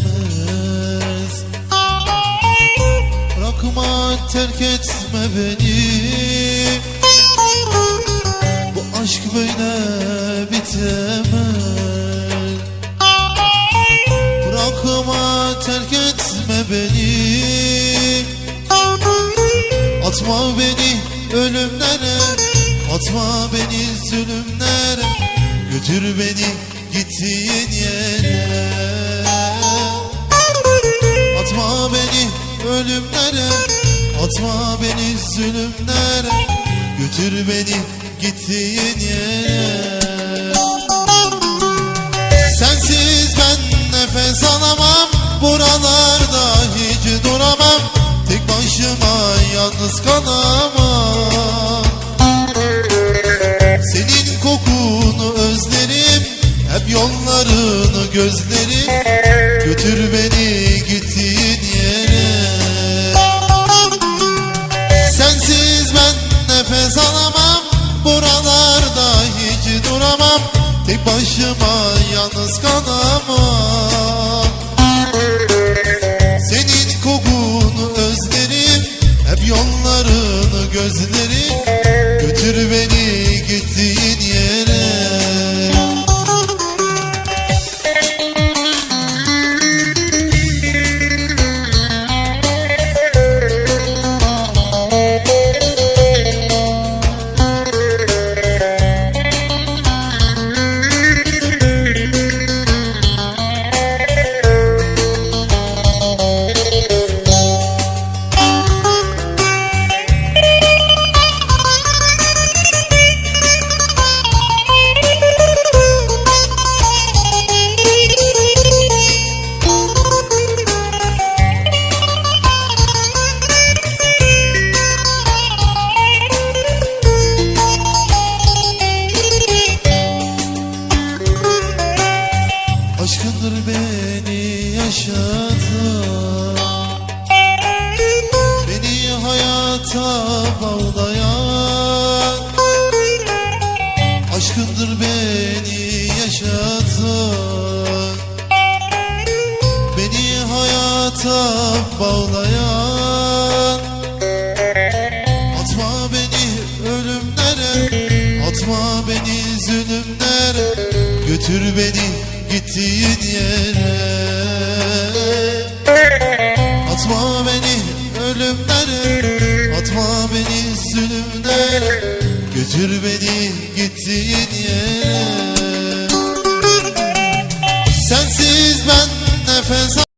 bitemez Bırakma terk etme beni. Bu aşk böyle bitemez. Bırakma terk etme beni. Atma beni ölümlere. Atma beni zulümlere. Götür beni gittiğin yere ölümlere Atma beni zulümlere Götür beni gittiğin yere. Sensiz ben nefes alamam Buralarda hiç duramam Tek başıma yalnız kalamam. Senin kokunu özlerim Hep yollarını gözlerim Götür beni Tek başıma yalnız kalamam. Senin kokunu özlerim Hep yollarını gözlerim. Götür beni Aşkındır beni yaşatan Beni hayata bağlayan Aşkındır beni yaşatan Beni hayata bağlayan Atma beni ölümlere Atma beni zulümlere Götür beni gittiğin yere. Atma beni ölümlere Atma beni zulümlere. Götür beni gittiğin yere. Sensiz ben nefes